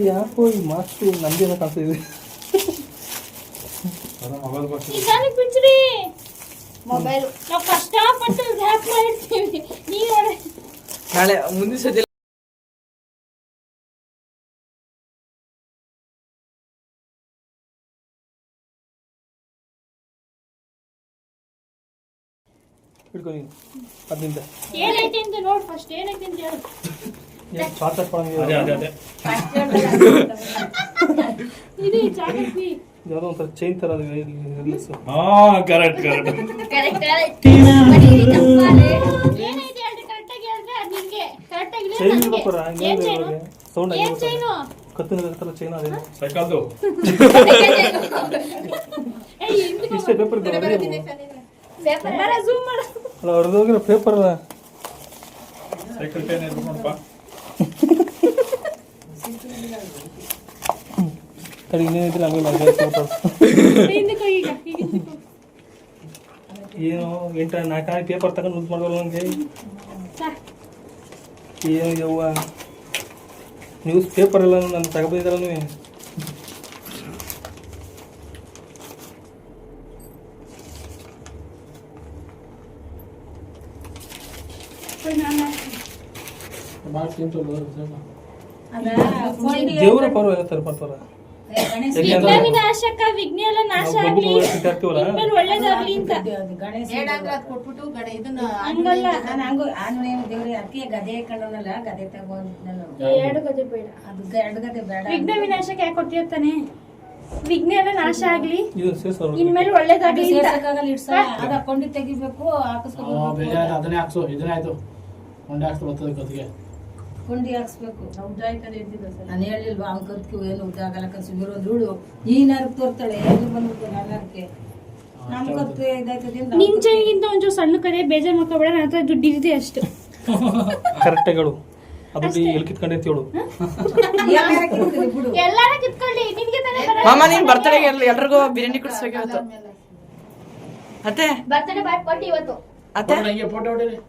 ಯಾಕೋ ಈ ಮಾಸ್ಟು ನಮ್ದೇನೋ ಕಾಣ್ತಾ ಇದೆ. ನಿಧಾನಕ್ಕೆ ಬಿಚ್ಚ್ರಿ ಮೊಬೈಲ್. ನಾವು ಕಷ್ಟಪಟ್ಟು ರ್ಯಾಪ್ ಮಾಡಿರ್ತೀವಿ. ನೀವು ನಾಳೆ ಮುಂದಿನ ಸತಿ ಹಿಡ್ಕೊ ನೀನು. ಅದರಿಂದ ಏನೈತೆ ಅಂತ ನೋಡ್ ಫಸ್ಟ್ ಏನೈತೆ ಅಂತ ಹೇಳು. ಅದೇ ಅದೇ ಅದೇ. ಇದು ಯಾವುದೋ ಒಂಥರ ಚೈನ್ ಥರ ರಿಲೀಸ್ ಕರೆಕ್ಟ್ ಕರೆಕ್ಟ್ ಚೈನ್ ಇರ್ಬೇಕಾರ ಸೌಂಡ್ ಆಗಿರ್ಬೇಕು ಚೈನು ಕತ್ತಿನ ಥರ ಚೈನ್ ಅದೇನು? ಸೈಕಲ್ದು ಇಷ್ಟೇ ಪೇಪರ್ ಅಲ್ಲ ಹೊರದೋಗಿರೋ ಪೇಪರ್ ಅಲ್ಲ. ಸೈಕಲ್ ಪೇನ್ ಇರ್ಬೇಕು ನೋಡಪ್ಪ? ತಡಿ. ಹಿಂದಕ್ಕೆ ಹೋಗಿ. ಏನು ಎಂಟ ನಾಲ್ಕು ಪೇಪರ್ ತಗೊಂಡು ಯೂಸ್ ಮಾಡೋಲ್ಲ ನನಗೆ. ಏನು ಯವ್ವ ನ್ಯೂಸ್ ಪೇಪರ್ ಎಲ್ಲ ನಾನು ತಗೊಬಂದಿದ್ದಲ್ಲ ನೀವು ಹೋಗಿ ನಾನು ಹಾಕ್ತೀನಿ. ಭಾಳ ಸಿಂಪಲ್ ಅದ ಕೊಂಡಿ ದೇವ್ರ ಪರ್ವ ಹೇಳ್ತಾರೆ ಬರ್ತಾರ ನಾಶ ಆಗ್ಲಿ? ಇನ್ಮೇಲೆ ಒಳ್ಳೇದಾಗ್ಲಿ ಅಂತ. ಅದು ಗಣೇಶ ಕೊಟ್ಬಿಟ್ಟು ಗಡೆ ಇದನ್ನ ಹಂಗಲ್ಲ. ನಾನು ಹಂಗು ದೇವ್ರಿ ಅದಕ್ಕೆ ಗದೆ ಕಂಡನಲ್ಲ ಗದೆ ತಗೊಂಡಿದ್ನಲ್ಲ ಎರಡು ಗದೆ ಬೇಡ. ಅದು ಎರಡು ಗದೆ ಬೇಡ ವಿಘ್ನ ವಿನಾಶಕ್ಕೆ ಯಾಕೆ ಕೊಟ್ಟಿರ್ತಾನೆ ವಿಘ್ನ ಎಲ್ಲ ನಾಶ ಆಗ್ಲಿ. ಇನ್ಮೇಲೆ ಒಳ್ಳೇದಾಗ್ಲಿ ಸೇರ್ಸಕ್ಕಾಗಲ್ಲ ಇಡ್ಸ. ಅದ ಕೊಂಡಿ ತೆಗಿಬೇಕು ಹಾಕಿಸ್ಕೋಬೇಕು. ಅದನ್ನೇ ಹಾಕ್ಸು. ಇದನ್ನೇ ಆಯ್ತು. ಒಂದೇ ಬರ್ತದೆ ಕೊಂಡಿ ಹಾಕ್ಸ್ಬೇಕು. ನಾನು ಹೇಳಿಲ್ವಾ ಅವ್ನ ಕತ್ಕು ಏನು ಉದ್ದಾಗಲ್ಲ ಕನ್ಸು ಬಿರೋದು ರೂಢು ಈ ನರಕ್ ತೋರ್ತಾಳೆ ಎಲ್ಲಿ ಬಂದ್ಬಿಟ್ಟು ನನ್ನಕ್ಕೆ ಕತ್ತು ನಿನ್ ಒಂಚೂರು ಸಣ್ಣ ಕಡೆ ಬೇಜಾರ್ ಮಾಡ್ಕೋಬೇಡ ನನ್ನ ಹತ್ರ ದುಡ್ಡು ಇದೆ ಅಷ್ಟು. ಕರೆಕ್ಟಾಗಿ ಹೇಳು. ಅದು ಎಲ್ಲಿ ಕಿತ್ಕೊಂಡೈತಿ ಹೇಳು. ಯಾರ ಕಿತ್ಕೊಳ್ಳಿ ಬಿಡು. ಎಲ್ಲಾರ ಕಿತ್ಕೊಳ್ಳಿ ನಿನ್ಗೆ ತಾನೇ ಬರೋದು. ಮಾಮ ನಿನ್ ಬರ್ತಡೆಗೆ ಎಲ್ರಿಗೂ ಬಿರಿಯಾನಿ ಕೊಡಿಸ್ಬೇಕಾಗತ್ತು ಅತ್ತೆ? ಬರ್ತಡೇ ಬಾಯ್ ಕೊಟ್ಟು ಇವತ್ತು. ಅತ್ತೆ? ನಂಗೆ ಫೋಟೋ ಹೊಡೀರಿ.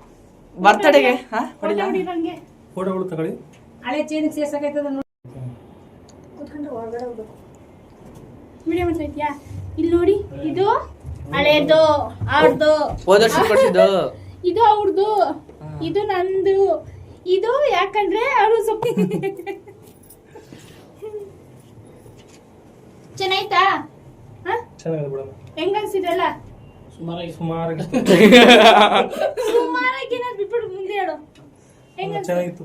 ಬರ್ತಡೆಗೆ ಹಾ? ಫೋಟೋ ಹೊಡಿರಂಗೆ ಫೋಟೋಗಳು ತಗೊಳ್ಳಿ. ಹಳೆ ಚೇನಿಗೆ ಸೇರ್ಸಕೈತದ ನೋಡಿ. ಕೂತ್ಕೊಂಡ್ರೆ ಹೊರಗಡೆ ಹೋಗ್ಬೇಕು. ವಿಡಿಯೋ ಮಾಡ್ತಾ ಇದ್ಯಾ ಇಲ್ಲಿ ನೋಡಿ ಇದು ಹಳೇದು ಅವ್ರದ್ದು ಹೋದ ವರ್ಷ ಕೊಡ್ಸಿದ್ದು ಇದು ಅವ್ರದ್ದು ಇದು ನಂದು. ಇದು ಯಾಕಂದ್ರೆ ಅವರು ಸ್ವಲ್ಪ ಚೆನ್ನಾಯ್ತಾ? ಹ? ಚೆನ್ನಾಗಿದೆ ಬಿಡಮ್ಮ. ಹೆಂಗ್ ಅನ್ಸಿದ್ರಲ್ಲ? ಸುಮಾರಾಗಿ ಸುಮಾರಾಗಿ. ಸುಮಾರಾಗಿ ಏನಾದ್ರು ಬಿಟ್ಬಿಡು ಮುಂದೆ ಹೇಳು. ಹೆಂಗ ಚೆನ್ನಾಗಿತ್ತು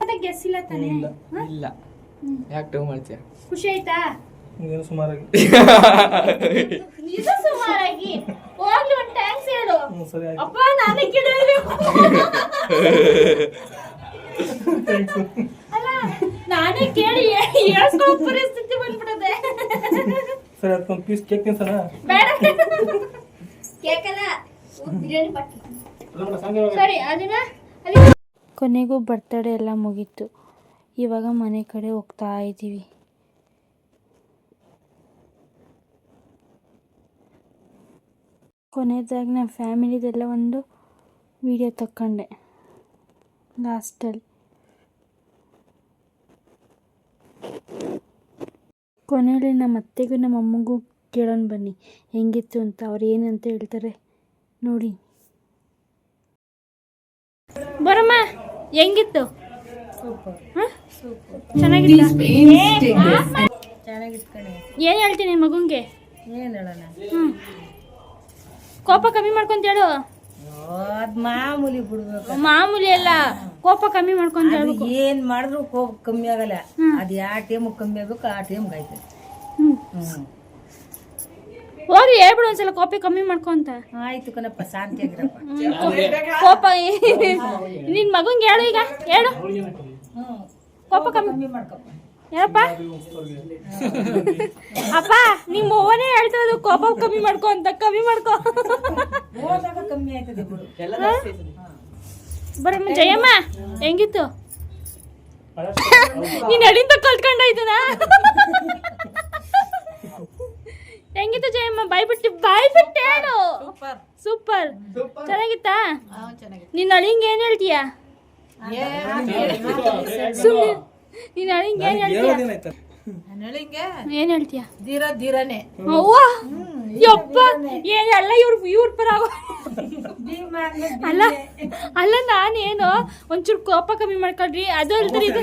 ಮತ್ತೆ ಗೆಸ್ ಇಲ್ಲ ತಾನೆ? ಇಲ್ಲ ಇಲ್ಲ. ಯಾಕೆ ಟವ್ ಮಾಡ್ತೀಯ? ಖುಷಿ ಆಯ್ತಾ? ನೀನು ಸುಮಾರಾಗಿ. ನೀನು ಸುಮಾರಾಗಿ? ಹೋಗ್ಲಿ ಒಂದ್ ಟ್ಯಾಂಕ್ಸ್ ಹೇಳು. ಹ್ಞೂ ಸರಿ ಆಯ್ತು. ಅಪ್ಪ ನಾನೇ ಕೇಳಬೇಕು ಅಲ್ಲ ನಾನೇ ಕೇಳಿ ಪರಿಸ್ಥಿತಿ ಬಂದ್ಬಿಡದೆ. ಸರಿ ಪೀಸ್ ಕೇಕ್ ತಿನ್ಸಣ? ಬೇಡ. ಕೇಕಲ್ಲ ಬಿರಿಯಾನಿ ಪಟ್ಟಿ. ಸರಿ ಅದನ್ನ ಕೊನೆಗೂ ಬರ್ತಡೇ ಎಲ್ಲ ಮುಗೀತು. ಇವಾಗ ಮನೆ ಕಡೆ ಹೋಗ್ತಾ ಇದ್ದೀವಿ. ಕೊನೆಯದಾಗಿ ನಮ್ಮ ಫ್ಯಾಮಿಲಿದೆಲ್ಲ ಒಂದು ವಿಡಿಯೋ ತಕ್ಕಂಡೆ. ಲಾಸ್ಟಲ್ಲಿ ಕೊನೆಯಲ್ಲಿ ನಮ್ಮ ಅತ್ತೆಗೂ ನಮ್ಮ ಅಮ್ಮಗೂ ಕೇಳೋಣ ಬನ್ನಿ. ಹೆಂಗಿತ್ತು ಅಂತ, ಅವ್ರು ಏನಂತ ಹೇಳ್ತಾರೆ ನೋಡಿ. ಬರಮ್ಮ ಹೆಂಗಿತ್ತು? ಏನ್ ಹೇಳ್ತೀನಿ ಮಗುಂಗೆ? ಏನ್ ಹೇಳೋಣ? ಕೋಪ ಕಮ್ಮಿ ಮಾಡ್ಕೊಂತ ಹೇಳು. ಅದ್ ಮಾಮೂಲಿ ಬಿಡ್ಬೇಕು. ಮಾಮೂಲಿ ಅಲ್ಲ ಕೋಪ ಕಮ್ಮಿ ಮಾಡ್ಕೊಂತ ಹೇಳ್ಬೇಕು. ಏನ್ ಮಾಡಿದ್ರು ಕೋಪ ಕಮ್ಮಿ ಆಗಲ್ಲ. ಅದ್ ಯಾವ ಟೈಮ್ ಕಮ್ಮಿ ಆಗ್ಬೇಕು ಆ ಟೈಮ್ ಆಯ್ತು ಹ್ಮ್. ಹ್ಮ್ ಹೋಗಿ ಹೇಳ್ಬಿಡು ಒಂದ್ಸಲ ಕೋಪ ಕಮ್ಮಿ ಮಾಡ್ಕೊಂತ ಆಯ್ತು ಕಣಪ್ಪ ಶಾಂತಿ ಕೋಪ ನಿನ್ ಮಗುಂಗೆ ಹೇಳು ಈಗ ಹೇಳು. ಕೋಪ ಕಮ್ಮಿ. ಮಾಡ್ಕಪ್ಪ ಏನಪ್ಪ ಅಪ್ಪ ನಿಮ್ಮ ಅವ್ವನೇ ಹೇಳ್ತಿರೋದು ಕೋಪ ಕಮ್ಮಿ ಮಾಡ್ಕೊ ಅಂತ ಕಮ್ಮಿ ಮಾಡ್ಕೊ. ಕಮ್ಮಿ ಆಯ್ತದೆ ಬರಮ್ಮ ಜಯಮ್ಮ ಹೆಂಗಿತ್ತು? ನೀನ್ ಅಡಿಂದ ಕಲ್ತ್ಕೊಂಡಾಯ್ತನಾ ಹೆಂಗಿತ್ತು ಜಯಮ್ಮ ಬಾಯ್ ಬಿಟ್ಟು ಬಾಯ್ ಬಿಟ್ಟು ಹೇಳು ಸೂಪರ್ ಚೆನ್ನಾಗಿತ್ತಾ ನಿನ್ನ ಅಳಿಂಗ್ ಏನ್ ಹೇಳ್ತೀಯ? ಸುಮ್ನೆ ನೀನ್ ಅಳಿಂಗ್ ಏನ್ ಹೇಳ್ತೀಯ? ಹೇಳೋದೇನಾಯ್ತು ಏನ್ ಹೇಳ್ತೀಯ? ಧೀರ ಧೀರನೇ ಅವ್ವ? ಯಪ್ಪ ಏನ್ ಎಲ್ಲ ಇವ್ರ ಇವ್ರ ಪರ ಆಗೋ ಅಲ್ಲ ಅಲ್ಲ ನಾನೇನು ಒಂಚೂರು ಕೋಪ ಕಮ್ಮಿ ಮಾಡ್ಕೊಳ್ರಿ ಅದು ಅಲ್ದ್ರಿ ಇದು.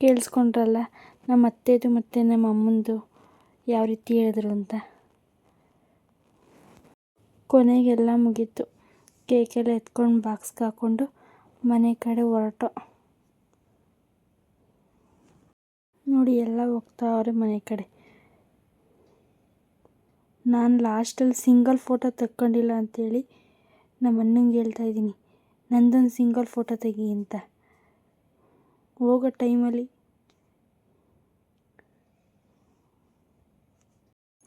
ಕೇಳಿಸ್ಕೊಂಡ್ರಲ್ಲ ನಮ್ಮ ಅತ್ತೆದು ಮತ್ತು ನಮ್ಮ ಅಮ್ಮಂದು ಯಾವ ರೀತಿ ಹೇಳಿದ್ರು ಅಂತ. ಕೊನೆಗೆಲ್ಲ ಮುಗೀತು. ಕೇಕೆಲ್ಲ ಎತ್ಕೊಂಡು ಬಾಕ್ಸ್ಗೆ ಹಾಕ್ಕೊಂಡು ಮನೆ ಕಡೆ ಹೊರಟು. ನೋಡಿ ಎಲ್ಲ ಹೋಗ್ತಾವ್ರೆ ಮನೆ ಕಡೆ. ನಾನು ಲಾಸ್ಟಲ್ಲಿ ಸಿಂಗಲ್ ಫೋಟೋ ತಕ್ಕೊಂಡಿಲ್ಲ ಅಂಥೇಳಿ ನಮ್ಮ ಅಣ್ಣಂಗೆ ಹೇಳ್ತಾ ಇದ್ದೀನಿ, ನಂದೊಂದು ಸಿಂಗಲ್ ಫೋಟೋ ತೆಗಿ ಅಂತ. ಹೋಗೋ ಟೈಮಲ್ಲಿ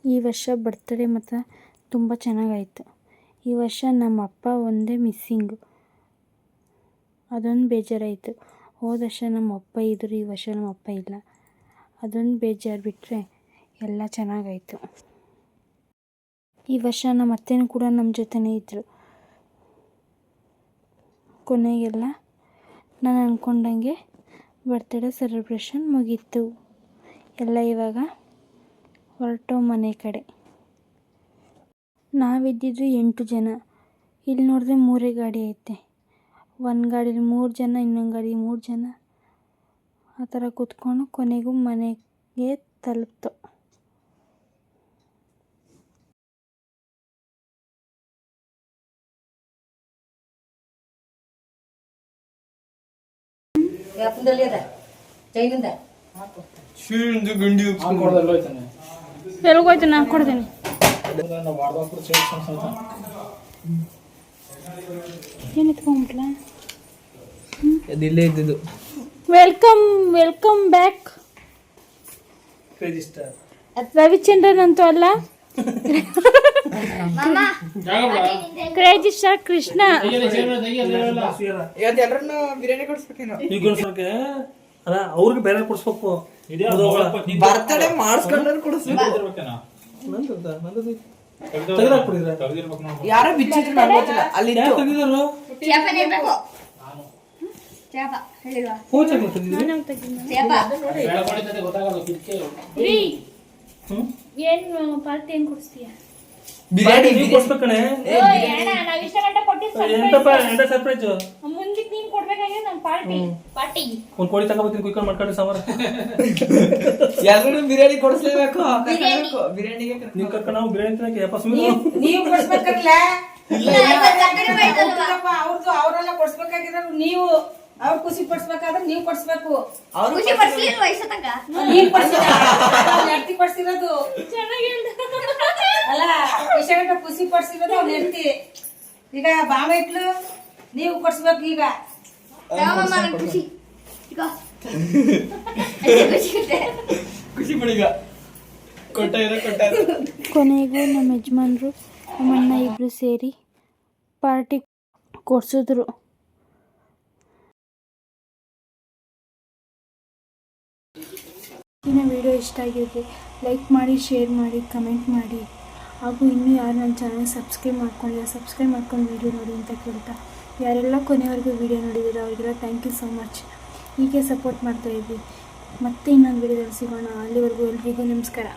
ಈ ವರ್ಷ ಬರ್ತಡೇ ಮಾತ್ರ ತುಂಬ ಚೆನ್ನಾಗಾಯಿತು. ಈ ವರ್ಷ ನಮ್ಮ ಅಪ್ಪ ಒಂದೇ ಮಿಸ್ಸಿಂಗು ಅದೊಂದು ಬೇಜಾರಾಯಿತು. ಹೋದ ವರ್ಷ ನಮ್ಮ ಅಪ್ಪ ಇದ್ದರು ಈ ವರ್ಷ ನಮ್ಮ ಅಪ್ಪ ಇಲ್ಲ. ಅದೊಂದು ಬೇಜಾರು ಬಿಟ್ಟರೆ ಎಲ್ಲ ಚೆನ್ನಾಗಾಯಿತು. ಈ ವರ್ಷ ನಮ್ಮ ಅತ್ತೆನೂ ಕೂಡ ನಮ್ಮ ಜೊತೆನೇ ಇದ್ದರು ಕೊನೆಗೆಲ್ಲ ನಾನು ಅಂದ್ಕೊಂಡಂಗೆ ಬರ್ತ್ಡೇ ಸೆಲೆಬ್ರೇಷನ್ ಮುಗೀತು. ಎಲ್ಲ ಇವಾಗ ಹೊರಟು ಮನೆ ಕಡೆ. ನಾವಿದ್ದಿದ್ದು ಎಂಟು ಜನ. ಇಲ್ಲಿ ನೋಡಿದ್ರೆ ಮೂರೇ ಗಾಡಿ ಐತೆ. ಒಂದು ಗಾಡೀಲಿ ಮೂರು ಜನ ಇನ್ನೊಂದು ಗಾಡಿ ಮೂರು ಜನ. ಆ ಥರ ಕೂತ್ಕೊಂಡು ಕೊನೆಗೂ ಮನೆಗೆ ತಲುಪ್ತು. ನಾ ಎಲ್ಗೋಯ್ತು ನಾನು ಕೊಡ್ತೀನಿ ಇದ್ದಿದ್ದು. Welcome welcome back register Ravichandran ಅಂತೂ ಅಲ್ಲ? ಕ್ರೇಜಿ ಸ್ಟಾರ್ ಕೃಷ್ಣ ಬಿರಿಯಾನಿ ಕೊಡಿಸ್ಬೇಕೇನೋ ಅಲ್ಲ ಅವ್ರಿಗೆ ಬೇರೆ ಕೊಡ್ಸ್ಬೇಕು. ಬರ್ತಡೇ ಮಾಡಿಸ್ಕೊಂಡ್ರೆ ಕೊಡಿಸ್ಬೇಕು. ತೆಗೆದಾಕ್ಬಿಡಿದ್ರೆ. ಯಾರೋ ಬಿಚ್ಚಿದ್ರು ನಂಗೆ ಗೊತ್ತಿಲ್ಲ. ಅಲ್ಲಿ ಯಾರು ಏನು ಪಾರ್ಟಿ ಹೆಂಗ್ ಕೊಡಿಸ್ತೀಯ? ಬಿರಿಯಾನಿ ನೀವು ಕೊಡ್ಸ್ಬೇಕು ಕಣೆ ನಾವ್ ಇಷ್ಟ ಗಂಟೆ ಕೊಟ್ಟಿದ್ದು ಎಂತಪ್ಪ ಎಂತ ಸರ್ಪ್ರೈಸ್ ಮುಂದಕ್ಕೆ ನೀನ್ ಕೊಡ್ಬೇಕಾಗಿದೆ ನಮ್ ಪಾರ್ಟಿ. ಪಾರ್ಟಿ. ಒಂದ್ ಕೋಳಿ ತಗೋಬತ್ತೀನಿ ಕುಯ್ಕೊಂಡು ಮಾಡ್ಕೊಂಡು ಸಾಂಬಾರ. ಎಲ್ಲರೂ ಬಿರಿಯಾನಿ ಕೊಡಿಸ್ಲೇಬೇಕು. ಬಿರಿಯಾನಿಗೆ ನೀವ್ ಕರ್ಕೊಂಡು ನಾವು ಬಿರಿಯಾನಿ ತಿನ್ನಕ್ಕೆ ಯಪ್ಪ ಸುಮ್ಮನೆ ನೀವ್ ಕೊಡ್ಸ್ಬೇಕಲ್ಲ? ಅವ್ರದ್ದು ಅವರೆಲ್ಲ ಕೊಡ್ಸ್ಬೇಕಾಗಿರೋರು ನೀವು. ಅವ್ರ ಖುಷಿ ಪಡಿಸ್ಬೇಕಾದ್ರೆ ನೀವು ಕೊಡಿಸ್ಬೇಕು. ಅವ್ರು ಖುಷಿ ಪಡಿಸ್ಲಿಲ್ವಾ ಇಷ್ಟ ತನಕ. ನೀವ್ ಕೊಡ್ಸಿಲ್ಲ ಹೆಂಡತಿ ಕೊಡ್ಸಿರೋದು ಅಲ್ಲ ಇಷ್ಟ ಹೆಂಡತಿ. ಈಗ ಬಾವ ಇಟ್ಲು ನೀವು ಕೊಡ್ಸ್ಬೇಕು ಈಗ. ಖುಷಿ? ಖುಷಿ ಕೊಟ್ಟ ಕೊಟ್ಟ ಕೊನೆಗೂ ನಮ್ಮ ಯಜಮಾನ್ರು ನಮ್ಮ ಅಣ್ಣ ಇಬ್ಬರು ಸೇರಿ ಪಾರ್ಟಿ ಕೊಡ್ಸಿದ್ರು. ಇನ್ನು ವಿಡಿಯೋ ಇಷ್ಟ ಆಗಿದ್ರೆ ಲೈಕ್ ಮಾಡಿ ಶೇರ್ ಮಾಡಿ ಕಮೆಂಟ್ ಮಾಡಿ. ಹಾಗೂ ಇನ್ನೂ ಯಾರು ನನ್ನ ಚಾನಲ್ ಸಬ್ಸ್ಕ್ರೈಬ್ ಮಾಡ್ಕೊಂಡಿಲ್ಲ ಸಬ್ಸ್ಕ್ರೈಬ್ ಮಾಡ್ಕೊಂಡು ವೀಡಿಯೋ ನೋಡಿ ಅಂತ ಕೇಳ್ತಾ. ಯಾರೆಲ್ಲ ಕೊನೆವರೆಗೂ ವೀಡಿಯೋ ನೋಡಿದ್ದೀರ ಅವರಿಗೆಲ್ಲ ಥ್ಯಾಂಕ್ ಯು ಸೊ ಮಚ್ ಹೀಗೆ ಸಪೋರ್ಟ್ ಮಾಡ್ತಾಯಿದ್ವಿ ಮತ್ತೆ ಇನ್ನೊಂದು ವೀಡಿಯೋದಲ್ಲಿ ಸಿಗೋಣ. ಅಲ್ಲಿವರೆಗೂ ಎಲ್ರಿಗೂ ನಮಸ್ಕಾರ.